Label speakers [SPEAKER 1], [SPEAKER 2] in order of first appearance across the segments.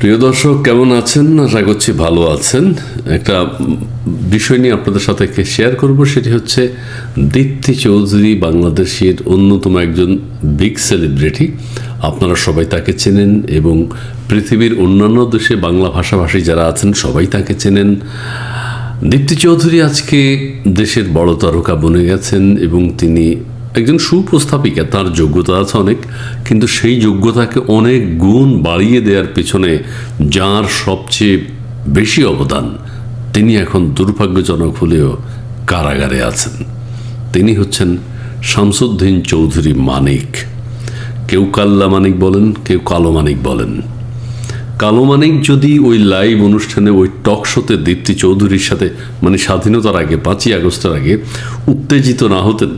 [SPEAKER 1] প্রিয় দর্শক, কেমন আছেন? আশা করছি ভালো আছেন। একটা বিষয় নিয়ে আপনাদের সাথে শেয়ার করব, সেটি হচ্ছে দীপ্তি চৌধুরী বাংলাদেশের অন্যতম একজন বিগ সেলিব্রিটি আপনারা সবাই তাকে চেনেন এবং পৃথিবীর অন্যান্য দেশে বাংলা ভাষাভাষী যারা আছেন, সবাই তাকে চেনেন। দীপ্তি চৌধুরী আজকে দেশের বড় তারকা বনে গেছেন এবং তিনি একজন সুপ্রস্থাপিকা তার যোগ্যতা আছে অনেক, কিন্তু সেই যোগ্যতাকে অনেক গুণ বাড়িয়ে দেওয়ার পেছনে যার সবচেয়ে বেশি অবদান, তিনি এখন দুর্ভাগ্যজনক হলেও কারাগারে আছেন। তিনি হচ্ছেন শামসুদ্দিন চৌধুরী মানিক। কেউ কাল্লা মানিক বলেন, কেউ কালো মানিক বলেন। কালো মানিক যদি ওই লাইভ অনুষ্ঠানে, ওই টক শোতে দীপ্তি চৌধুরীর সাথে মানে স্বাধীনতার আগে, পাঁচই আগস্টের আগে, উত্তেজিত না হতেন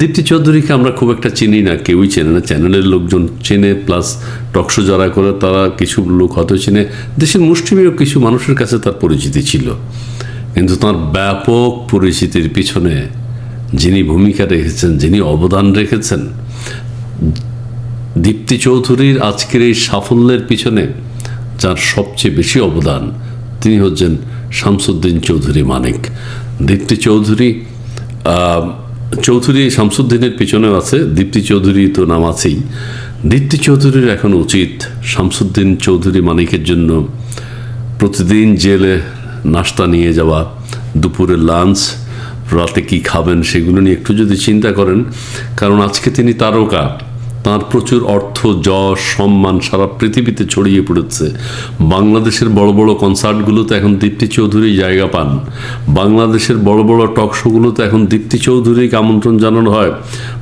[SPEAKER 1] দীপ্তি চৌধুরীকে আমরা খুব একটা চিনি না, কেউই চেনে না। চ্যানেলের লোকজন চেনে প্লাস টকশো যারা করে তারা কিছু লোক হয়তো চেনে। দেশের মুষ্টিমেয় কিছু মানুষের কাছে তার পরিচিতি ছিল। কিন্তু তার ব্যাপক পরিচিতির পিছনে যিনি ভূমিকা রেখেছেন, যিনি অবদান রেখেছেন, দীপ্তি চৌধুরীর আজকের এই সাফল্যের পিছনে যার সবচেয়ে বেশি অবদান তিনি হচ্ছেন শামসুদ্দিন চৌধুরী মানিক। দীপ্তি চৌধুরী চৌধুরী শামসুদ্দিনের পিছনেও আছে, দীপ্তি চৌধুরী তো নাম আছেই। দীপ্তি চৌধুরীর এখন উচিত শামসুদ্দিন চৌধুরী মানিকের জন্য প্রতিদিন জেলে নাস্তা নিয়ে যাওয়া, দুপুরে লাঞ্চ, রাতে কি খাবেন সেগুলো নিয়ে একটু যদি চিন্তা করেন, কারণ আজকে তিনি তারকা। তার প্রচুর অর্থ, যশ, সম্মান সারা পৃথিবীতে ছড়িয়ে পড়েছে। বাংলাদেশের বড় বড় কনসার্টগুলোতে এখন দীপ্তি চৌধুরী জায়গা পান। বাংলাদেশের বড় বড় টক শোগুলোতে এখন দীপ্তি চৌধুরীকে আমন্ত্রণ জানানো হয়।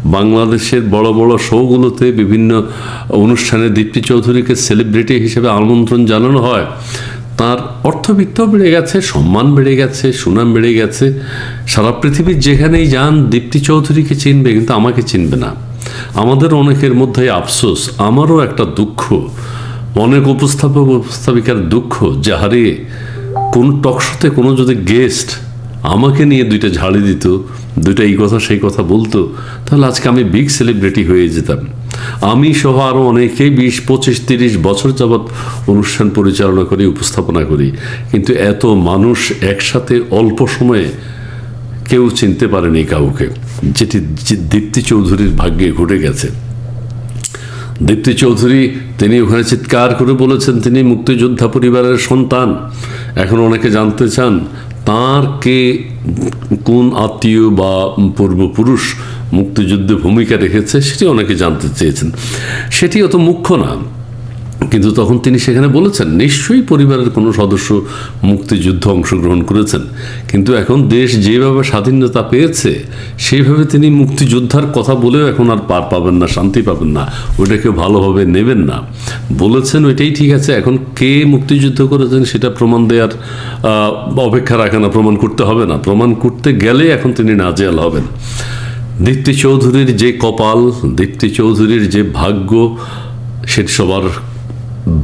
[SPEAKER 1] বাংলাদেশের বড় বড় শোগুলোতে বিভিন্ন অনুষ্ঠানে দীপ্তি চৌধুরীকে সেলিব্রিটি হিসেবে আমন্ত্রণ জানানো হয়। তার অর্থবিত্ত বেড়ে গেছে, সম্মান বেড়ে গেছে, সুনাম বেড়ে গেছে। সারা পৃথিবীর যেখানেই যান, দীপ্তি চৌধুরীকে চিনবে, কিন্তু আমাকে চিনবে না। আমাদের অনেকের মধ্যে আফসোস, আমারও একটা দুঃখ। অনেক উপস্থাপক, উপস্থাপিকার দুঃখ যে হারিয়ে কোন টকশোতে কোনো যদি গেস্ট আমাকে নিয়ে দুইটা ঝাড়ি দিত, দুইটা এই কথা সেই কথা বলতো, তাহলে আজকে আমি বিগ সেলিব্রিটি হয়ে যেতাম। আমি সহ আরও অনেকেই বিশ, পঁচিশ, তিরিশ বছর যাবৎ অনুষ্ঠান পরিচালনা করি, উপস্থাপনা করি। কিন্তু এত মানুষ একসাথে অল্প সময়ে কেউ চিনতে পারেনি কাউকে। যেটি দীপ্তি চৌধুরীর ভাগ্যে ঘটে গেছে। দীপ্তি চৌধুরী, তিনি ওখানে চিৎকার করে বলেছেন, তিনি মুক্তিযোদ্ধা পরিবারের সন্তান। এখন অনেকে জানতে চান, তার কে কোন আত্মীয় বা পূর্বপুরুষ মুক্তিযুদ্ধে ভূমিকা রেখেছে, সেটি অনেকে জানতে চেয়েছেন। সেটি অত মুখ্য না। কিন্তু তখন তিনি সেখানে বলেছেন, নিশ্চয়ই পরিবারের কোনো সদস্য মুক্তিযুদ্ধ অংশগ্রহণ করেছেন। কিন্তু এখন দেশ যেভাবে স্বাধীনতা পেয়েছে সেইভাবে তিনি মুক্তিযোদ্ধার কথা বলেও এখন আর পার পাবেন না, শান্তি পাবেন না ওইটাকে ভালোভাবে নেবেন না। বলেছেন ওইটাই ঠিক আছে, এখন কে মুক্তিযুদ্ধ করেছেন সেটা প্রমাণ দেওয়ার অপেক্ষা রাখে না, প্রমাণ করতে হবে না। প্রমাণ করতে গেলে এখন তিনি নাজেয়াল হবেন। দীপ্তি চৌধুরীর যে কপাল, দীপ্তি চৌধুরীর যে ভাগ্য, সেটি সবার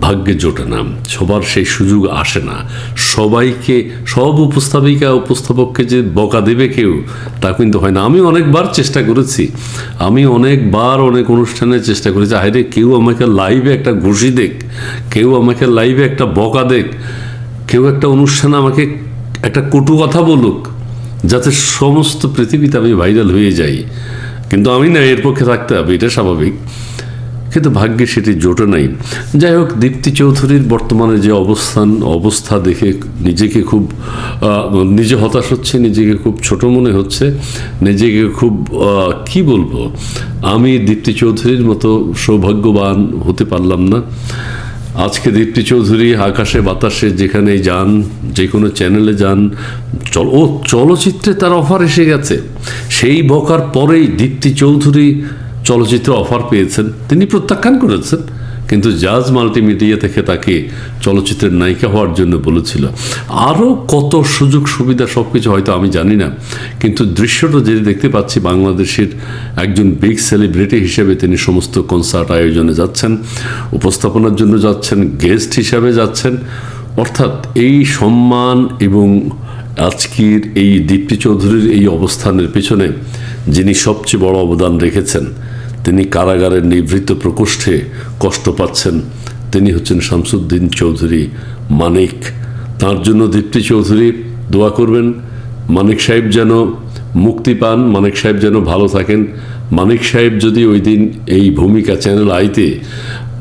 [SPEAKER 1] ভাগ্যে জোটে না সবার সেই সুযোগ আসে না। সবাইকে, সব উপস্থাপিকা, উপস্থাপককে যে বকা দেবে কেউ, তা কিন্তু হয় না। আমি অনেকবার চেষ্টা করেছি। আমি অনেকবার অনেক অনুষ্ঠানে চেষ্টা করেছি হাইরে কেউ আমাকে লাইভে একটা ঘুষি দেখ, কেউ আমাকে লাইভে একটা বকা দেখ, কেউ একটা অনুষ্ঠানে আমাকে একটা কটু কথা বলুক, যাতে সমস্ত পৃথিবীতে আমি ভাইরাল হয়ে যাই। কিন্তু আমি না এর পক্ষে থাকতে হবে, এটা স্বাভাবিক। কিন্তু ভাগ্যে সেটি জোটে নাই। যাই হোক, দীপ্তি চৌধুরীর বর্তমানে যে অবস্থান, অবস্থা দেখে নিজেকে খুব নিজে হতাশ হচ্ছে, নিজেকে খুব ছোট মনে হচ্ছে, নিজেকে খুব কি বলব? আমি দীপ্তি চৌধুরীর মতো সৌভাগ্যবান হতে পারলাম না। আজকে দীপ্তি চৌধুরী আকাশে বাতাসে যেখানে যান যে কোনো চ্যানেলে যান, চল, ও চলচ্চিত্রে তার অফার এসে গেছে। সেই বকার পরেই দীপ্তি চৌধুরী চলচ্চিত্র অফার পেয়েছেন। তিনি প্রত্যাখ্যান করেছেন, কিন্তু জাজ মাল্টিমিডিয়া থেকে তাকে চলচ্চিত্রের নায়িকা হওয়ার জন্য বলেছিল। আরও কত সুযোগ সুবিধা সব কিছু হয়তো আমি জানি না, কিন্তু দৃশ্যটা যেটি দেখতে পাচ্ছি, বাংলাদেশের একজন বিগ সেলিব্রিটি হিসেবে তিনি সমস্ত কনসার্ট আয়োজনে যাচ্ছেন, উপস্থাপনার জন্য যাচ্ছেন গেস্ট হিসাবে যাচ্ছেন। অর্থাৎ এই সম্মান এবং আজকের এই দীপ্তি চৌধুরীর এই অবস্থানের পেছনে যিনি সবচেয়ে বড় অবদান রেখেছেন তিনি কারাগারের নিভৃত প্রকোষ্ঠে কষ্ট পাচ্ছেন। তিনি হচ্ছেন শামসুদ্দিন চৌধুরী মানিক। তার জন্য দীপ্তি চৌধুরী দোয়া করবেন। মানিক সাহেব যেন মুক্তি পান, মানিক সাহেব যেন ভালো থাকেন। মানিক সাহেব যদি ওই দিন এই ভূমিকা চ্যানেল আইতে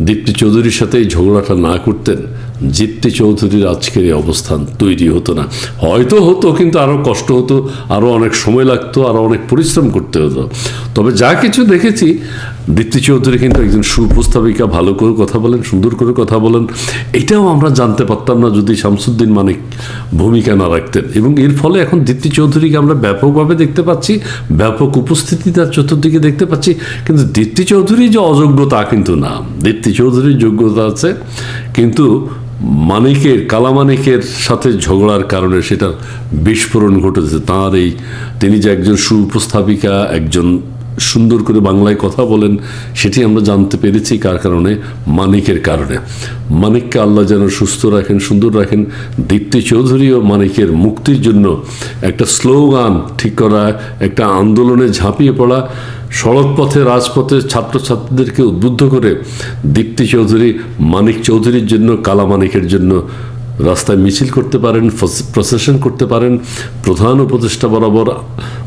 [SPEAKER 1] দীপ্তি চৌধুরীর সাথে এই ঝগড়াটা না করতেন দীপ্তি চৌধুরীর আজকের এই অবস্থান তৈরি হতো না। হয়তো হতো, কিন্তু আরও কষ্ট হতো আরও অনেক সময় লাগতো আরও অনেক পরিশ্রম করতে হতো। তবে যা কিছু দেখেছি, দীপ্তি চৌধুরী কিন্তু একজন সুউপস্থাপিকা ভালো করে কথা বলেন, সুন্দর করে কথা বলেন, এটাও আমরা জানতে পারতাম না যদি শামসুদ্দিন মানিক ভূমিকা না রাখতেন। এবং এর ফলে এখন দীপ্তি চৌধুরীকে আমরা ব্যাপকভাবে দেখতে পাচ্ছি, ব্যাপক উপস্থিতি তার চতুর্দিকে দেখতে পাচ্ছি, কিন্তু দীপ্তি চৌধুরী যে অযোগ্য তা কিন্তু না। দীপ্তি চৌধুরীর যোগ্যতা আছে, কিন্তু মানিকের কালামানিকের সাথে ঝগড়ার কারণে সেটার বিস্ফোরণ ঘটেছে। তাঁর এই তিনি যে একজন সুপ্রস্থাপিকা একজন সুন্দর করে বাংলায় কথা বলেন, সেটি আমরা জানতে পেরেছি কার কারণে? মানিকের কারণে। মানিককে আল্লাহ যেন সুস্থ রাখেন, সুন্দর রাখেন। দীপ্তি চৌধুরীও মানিকের মুক্তির জন্য একটা স্লোগান ঠিক করা, একটা আন্দোলনে ঝাঁপিয়ে পড়া, সড়ক পথে, রাজপথে ছাত্রছাত্রীদেরকে উদ্বুদ্ধ করে দীপ্তি চৌধুরী, মানিক চৌধুরীর জন্য, কালা মানিকের জন্য রাস্তায় মিছিল করতে পারেন প্রসেশন করতে পারেন, প্রধান উপদেষ্টা বরাবর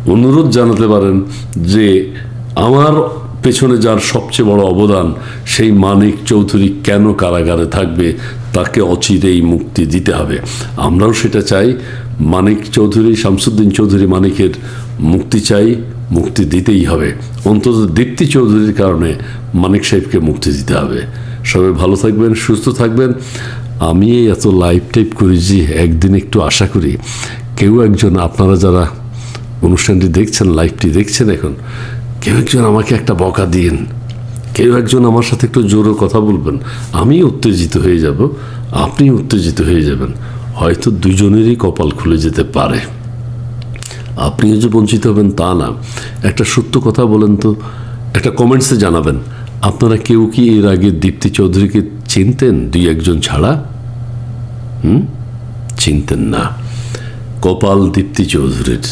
[SPEAKER 1] অনুরোধ জানাতে পারেন যে আমার পেছনে যার সবচেয়ে বড় অবদান সেই মানিক চৌধুরী কেন কারাগারে থাকবে তাকে অচিরেই মুক্তি দিতে হবে। আমরাও সেটা চাই। মানিক চৌধুরী, শামসুদ্দিন চৌধুরী মানিকের মুক্তি চাই, মুক্তি দিতেই হবে। অন্তত দীপ্তি চৌধুরীর কারণে মানিক সাহেবকে মুক্তি দিতে হবে। সবাই ভালো থাকবেন, সুস্থ থাকবেন। আমি এত লাইভ টাইপ করি যে একদিন একটু আশা করি কেউ একজন, আপনারা যারা অনুষ্ঠানটি দেখছেন লাইভটি দেখছেন এখন, কেউ একজন আমাকে একটা বকা দিন কেউ একজন আমার সাথে একটু জোরে কথা বলবেন, আমি উত্তেজিত হয়ে যাব, আপনি উত্তেজিত হয়ে যাবেন, হয়তো দুজনেরই কপাল খুলে যেতে পারে। আপনিও যে বঞ্চিত হবেন তা না। একটা সত্য কথা বলেন তো, একটা কমেন্টসে জানাবেন, আপনারা কেউ কি এর আগে দীপ্তি চৌধুরীকে চিনতেন দুই একজন ছাড়া? হুম? চিনতেন না। কপাল দীপ্তি চৌধুরীর।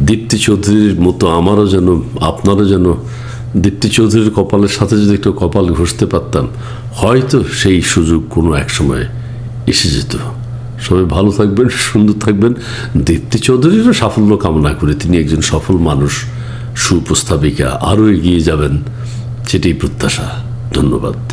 [SPEAKER 1] দীপ্তি চৌধুরীর মতো আমারও যেন, আপনারও যেন দীপ্তি চৌধুরীর কপালের সাথে যদি একটু কপাল ঘষতে পারতাম, হয়তো সেই সুযোগ কোনো এক সময় এসে যেত। সবাই ভালো থাকবেন, সুন্দর থাকবেন। দীপ্তি চৌধুরীরও সাফল্য কামনা করে। তিনি একজন সফল মানুষ সুউপস্থাপিকা আরও এগিয়ে যাবেন, সেটাই প্রত্যাশা। ধন্যবাদ।